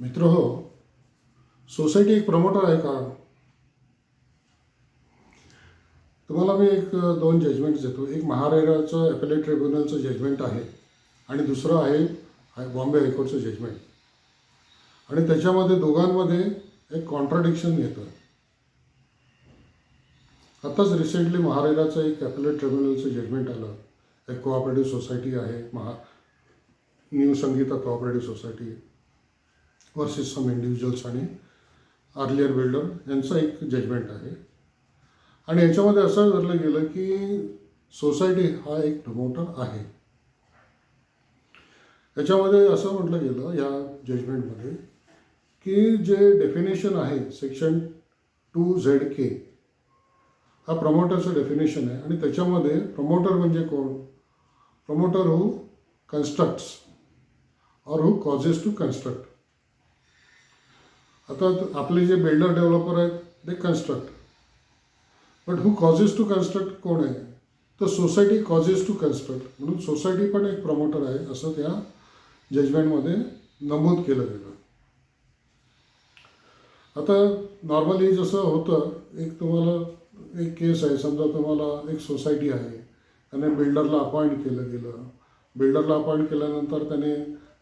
मित्र हो सोसायटी एक प्रमोटर आहे का? तुम्हाला मी एक दोन जजमेंट्स देतो. एक महारेराचं ॲपलेट ट्रिब्युनलचं जजमेंट आहे आणि दुसरं आहे बॉम्बे हायकोर्टचं जजमेंट आणि त्याच्यामध्ये दोघांमध्ये एक कॉन्ट्राडिक्शन येतं. आत्ताच रिसेंटली महारेराचं एक ॲपलेट ट्रिब्युनलचं जजमेंट आलं. एक कोऑपरेटिव्ह सोसायटी आहे Maha new Sangeeta cooperative society versus some individuals आणि अर्लियर बिल्डर यांचं एक जजमेंट आहे. आणि याच्यामध्ये असं धरलं गेलं की सोसायटी हा एक प्रमोटर आहे. याच्यामध्ये असं म्हटलं गेलं या जजमेंटमध्ये की जे डेफिनेशन आहे सेक्शन टू झेड के हा प्रमोटरचं डेफिनेशन आहे. आणि त्याच्यामध्ये प्रमोटर म्हणजे कोण? प्रमोटर हू कन्स्ट्रक्ट्स और हू कॉजेस टू कन्स्ट्रक्ट आता आपले जे बिल्डर डेव्हलपर आहेत ते construct but who causes to construct कोण आहे? तर सोसायटी कॉजेस टू कन्स्ट्रक्ट म्हणून सोसायटी पण एक प्रमोटर आहे असं त्या जजमेंटमध्ये नमूद केलं गेलं. आता नॉर्मली जसं होतं एक तुम्हाला एक केस आहे समजा तुम्हाला एक सोसायटी आहे त्याने बिल्डरला अपॉइंट केलं गेलं. बिल्डरला अपॉइंट केल्यानंतर त्याने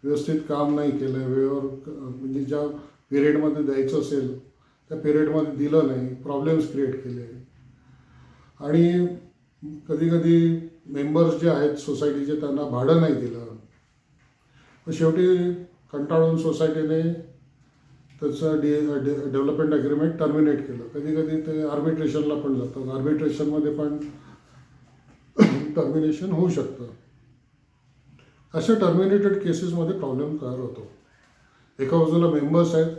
व्यवस्थित काम नाही केलं वेळेवर म्हणजे ज्या पिरियडमध्ये द्यायचं असेल त्या पिरियडमध्ये दिलं नाही प्रॉब्लेम्स क्रिएट केले. आणि कधी कधी मेंबर्स जे आहेत सोसायटीचे त्यांना भाडं नाही दिलं. मग शेवटी कंटाळून सोसायटीने त्याचं D de development agreement terminate केलं. कधी कधी ते आर्बिट्रेशनला पण जातं आर्बिट्रेशनमध्ये पण टर्मिनेशन होऊ शकतं. अशा टर्मिनेटेड केसेसमध्ये प्रॉब्लेम तयार होतो. एका बाजूला मेंबर्स आहेत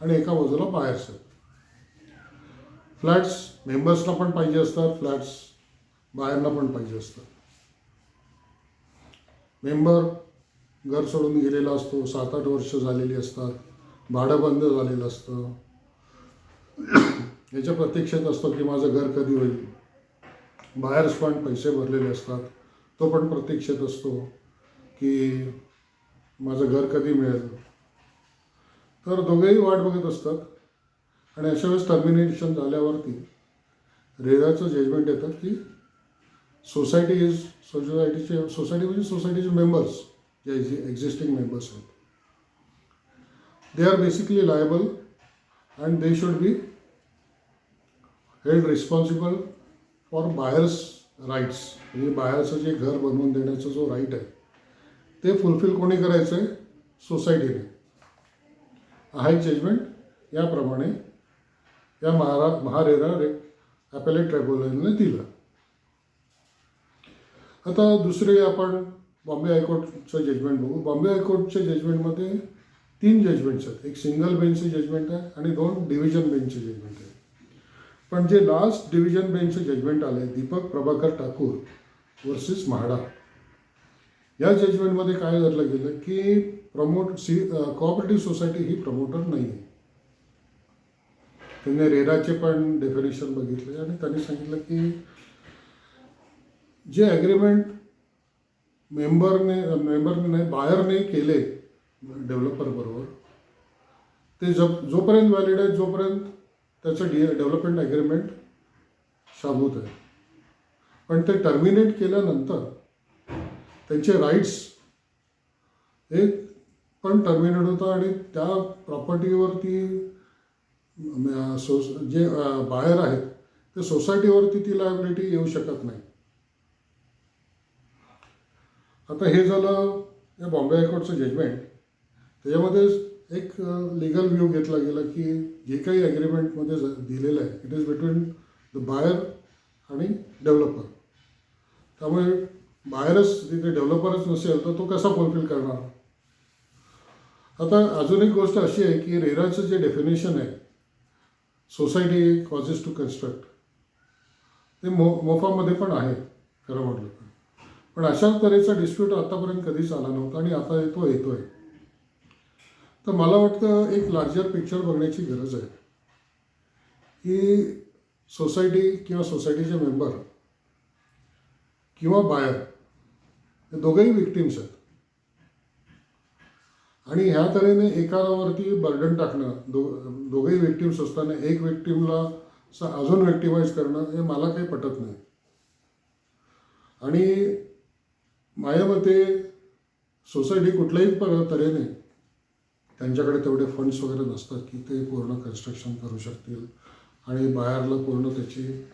आणि एका बाजूला बायर्स आहेत. फ्लॅट्स मेंबर्सला पण पाहिजे असतात फ्लॅट्स बाहेरला पण पाहिजे असतात. मेंबर घर सोडून गेलेला असतो सात आठ वर्ष झालेली असतात भाडं बंद झालेलं असतं. याच्या प्रतीक्षेत असतो की माझं घर कधी होईल. बाहेरच पण पैसे भरलेले असतात. तो पण प्रतीक्षेत असतो की माझं घर कधी मिळेल? तर दोघेही वाट बघत असतात. आणि अशा वेळेस टर्मिनेशन झाल्यावरती रेडाचं जजमेंट येतात की सोसायटी इज सोसायटीचे सोसायटी म्हणजे सोसायटीचे मेंबर्स जे एक्झिस्टिंग मेंबर्स आहेत. They are basically liable and they should be held responsible for buyers rights म्हणजे बाहेरचं जे घर बनवून देण्याचा जो राईट आहे ते फुलफिल कोणी करायचं आहे सोसायटीने हाय जजमेंट याप्रमाणे या महारा महारेरा रे ॲपेलेट ट्रायब्युनलने दिलं. आता दुसरे आपण बॉम्बे हायकोर्टचं जजमेंट बघू. बॉम्बे हायकोर्टच्या जजमेंटमध्ये तीन जजमेंट्स आहेत. एक सिंगल बेंचचे जजमेंट आहे आणि दोन डिव्हिजन बेंचचे जजमेंट आहे. पण जे लास्ट डिव्हिजन बेंचचे जजमेंट आले दीपक प्रभाकर ठाकूर वर्सेस म्हाडा. या जजमेंटमध्ये काय धरलं गेलं की प्रमोट सी कोऑपरेटिव्ह सोसायटी ही प्रमोटर नाही आहे त्यांनी रेराचे पण डेफिनेशन बघितले आणि त्यांनी सांगितलं की जे ॲग्रीमेंट मेंबरने मेंबरने बाहेरने केले डेव्हलपरबरोबर ते जप जोपर्यंत व्हॅलिड आहे जोपर्यंत त्याचं डी डेव्हलपमेंट ॲग्रीमेंट शाबूत आहे. पण ते टर्मिनेट केल्यानंतर त्यांचे राईट्स हे पण टर्मिनेट होतं आणि त्या प्रॉपर्टीवरती सोस जे बायर आहेत ते सोसायटीवरती ती लायबिलिटी येऊ शकत नाही. आता हे झालं या बॉम्बे हायकोर्टचं जजमेंट त्याच्यामध्ये एक लिगल व्ह्यू घेतला गेला की जे काही ॲग्रीमेंटमध्ये दिलेलं आहे it is between the buyer आणि डेव्हलपर त्यामुळे बाहेरच तिथे डेव्हलपरच नसेल तर तो कसा फुलफिल करणार? आता अजून एक गोष्ट अशी आहे की रेराचं जे डेफिनेशन आहे सोसायटी कॉजेस टू कन्स्ट्रक्ट ते मो मोफामध्ये पण आहे खरं म्हटलं तर. पण अशा तऱ्हेचा डिस्प्यूट आतापर्यंत कधीच आला नव्हता आणि आता येतो आहे तर मला वाटतं एक लार्जर पिक्चर बघण्याची गरज आहे. की सोसायटी किंवा सोसायटीचे मेंबर किंवा बायर हे दोघंही विक्टिम्स आहेत. आणि ह्या तऱ्हेने एकावरती बर्डन टाकणं दो दोघेही विक्टिम्स असताना एक विक्टिमला अजून विक्टिमाइज करणं हे मला काही पटत नाही. आणि माझ्या मते सोसायटी कुठल्याही प- तऱ्हेने त्यांच्याकडे तेवढे फंड्स वगैरे नसतात की ते पूर्ण कन्स्ट्रक्शन करू शकतील. आणि बाहेरला पूर्ण त्याची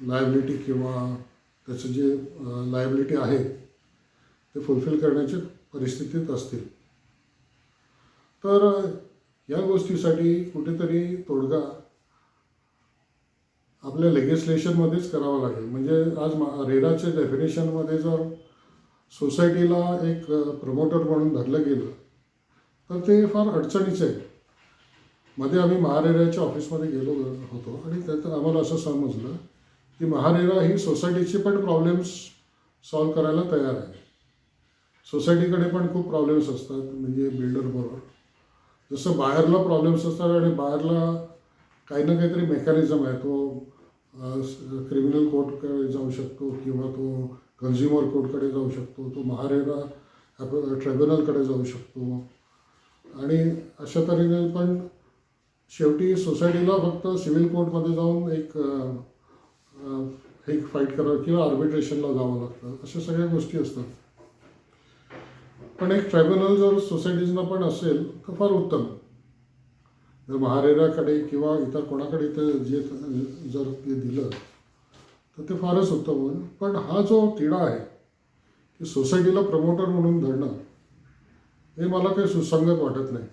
लायबिलिटी किंवा त्याचं जे लायबिलिटी आहे ते फुलफिल करण्याची परिस्थितीत असतील. तर या गोष्टीसाठी कुठेतरी तोडगा आपल्या लेगिस्लेशनमध्येच करावा लागेल. म्हणजे आज मा रेराच्या डेफिनेशनमध्ये जर सोसायटीला एक प्रमोटर म्हणून धरलं गेलं तर ते फार अडचणीचं आहे. मध्ये आम्ही महारेराच्या ऑफिसमध्ये गेलो होतो आणि त्यात आम्हाला असं समजलं की महारेरा ही सोसायटीचे पण प्रॉब्लेम्स सॉल्व करायला तयार आहे. सोसायटीकडे पण खूप प्रॉब्लेम्स असतात म्हणजे बिल्डरबरोबर जसं बाहेरला प्रॉब्लेम्स असतात आणि बाहेरला काही ना काहीतरी मेकॅनिझम आहे. तो क्रिमिनल कोर्टकडे जाऊ शकतो किंवा तो कन्झ्युमर कोर्टकडे जाऊ शकतो तो महारेरा ट्रायब्युनलकडे जाऊ शकतो. आणि अशा तऱ्हेने पण शेवटी सोसायटीला फक्त सिव्हिल कोर्टमध्ये जाऊन एक एक फाईट करावं किंवा आर्बिट्रेशनला जावं लागतं. अशा सगळ्या गोष्टी असतात. पण एक ट्रायब्युनल जर सोसायटीजना पण असेल तर फार उत्तम. जर महारेराकडे किंवा इतर कोणाकडे ते जे जर ते दिलं तर ते फारच उत्तम होईल. पण हा जो तिढा आहे की सोसायटीला प्रमोटर म्हणून धरणं हे मला काही सुसंगत वाटत नाही.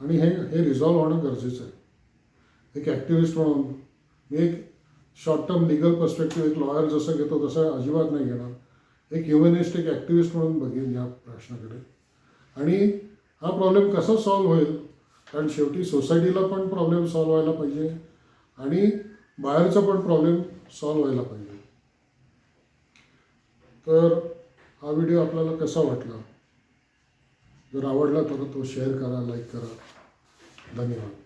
आणि हे हे रिझॉल्व होणं गरजेचं आहे. एक ॲक्टिव्हिस्ट म्हणून मी एक शॉर्ट टर्म लिगल पर्स्पेक्टिव्ह एक लॉयर जसं घेतो तसं अजिबात नाही घेणार. एक ह्युमनिस्ट एक ॲक्टिव्हिस्ट म्हणून बघेन या प्रश्नाकडे. आणि हा प्रॉब्लेम कसा सॉल्व्ह होईल? कारण शेवटी सोसायटीला पण प्रॉब्लेम सॉल्व्ह व्हायला पाहिजे आणि बाहेरचा पण प्रॉब्लेम सॉल्व्ह व्हायला पाहिजे. तर हा व्हिडिओ आपल्याला कसा वाटला? जर आवडला तर तो शेअर करा लाईक करा. धन्यवाद.